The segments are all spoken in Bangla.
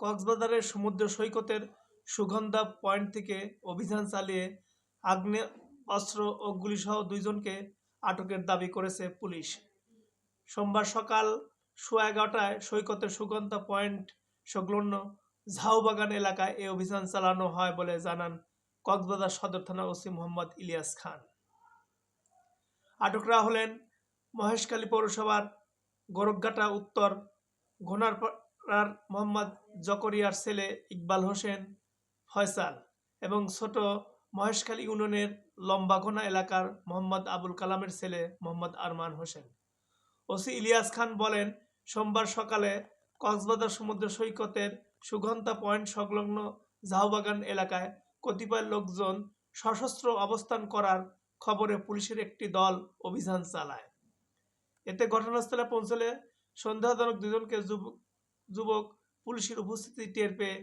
কক্সবাজারের সমুদ্র সৈকতের সুগন্ধা পয়েন্ট থেকে অভিযান চালিয়ে আগ্নেয় অস্ত্র ও গুলিসহ দুইজনকে আটকের দাবি করেছে পুলিশ। সোমবার সকাল সোয়া এগারোটায় সৈকতের সুগন্ধা পয়েন্ট সংলগ্ন ঝাউবাগান এলাকায় এই অভিযান চালানো হয় বলে জানান কক্সবাজার সদর থানা ওসি মোহাম্মদ ইলিয়াস খান। আটকরা হলেন মহেশখালী পৌরসভার গোরখঘাটা উত্তর ঘোনারপাড়ার মোহাম্মদ জকরিয়ার ছেলে ইকবাল হোসেন ফয়সাল এবং ছোট মহেশখালী ইউনিয়নের লম্বাঘোনা এলাকার মোহাম্মদ আবুল কালামের ছেলে মোহাম্মদ আরমান হোসেন। ওসি ইলিয়াস খান বলেন, সোমবার সকালে কক্সবাজার সমুদ্র সৈকতের সুগন্ধা পয়েন্ট সংলগ্ন ঝাউবাগান এলাকায় কতিপয় লোকজন সশস্ত্র অবস্থান করার খবরে পুলিশের একটি দল অভিযান চালায়। এতে ঘটনাস্থলে পৌঁছলে সন্দেহজনক দুজনকে যুবক পুলিশের উপস্থিতি টের পেয়ে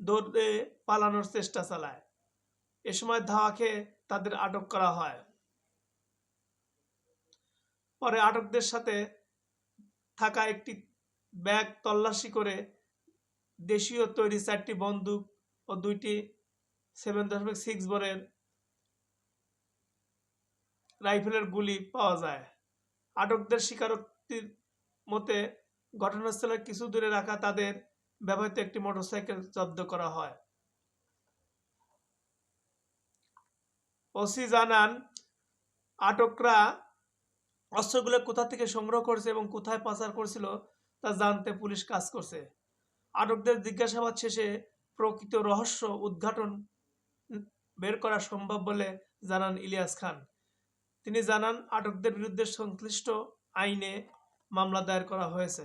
দৌড়ে পালানোর চেষ্টা চালায়। এ সময় ধাওয়া খেয়ে তাদের আটক করা হয়। পরে আটকদের সাথে থাকা একটি ব্যাগ তল্লাশি করে দেশীয় তৈরি চারটি বন্দুক ও দুইটি সেভেন দশমিক সিক্স বোরের রাইফেলের গুলি পাওয়া যায়। আটকদের স্বীকারোক্তির মতে ঘটনাস্থলে কিছু দূরে রাখা তাদের ব্যবহৃত একটি মোটরসাইকেল জব্দ করা হয়। ওসি জানান, আটকরা অস্ত্রগুলো কোথা থেকে সংগ্রহ করছে এবং কোথায় পাচার করছিল তা জানতে পুলিশ কাজ করছে। আটকদের জিজ্ঞাসাবাদ শেষে প্রকৃত রহস্য উদ্ঘাটন বের করা সম্ভব বলে জানান ইলিয়াস খান। তিনি জানান, আটকদের বিরুদ্ধে সংশ্লিষ্ট আইনে মামলা দায়ের করা হয়েছে।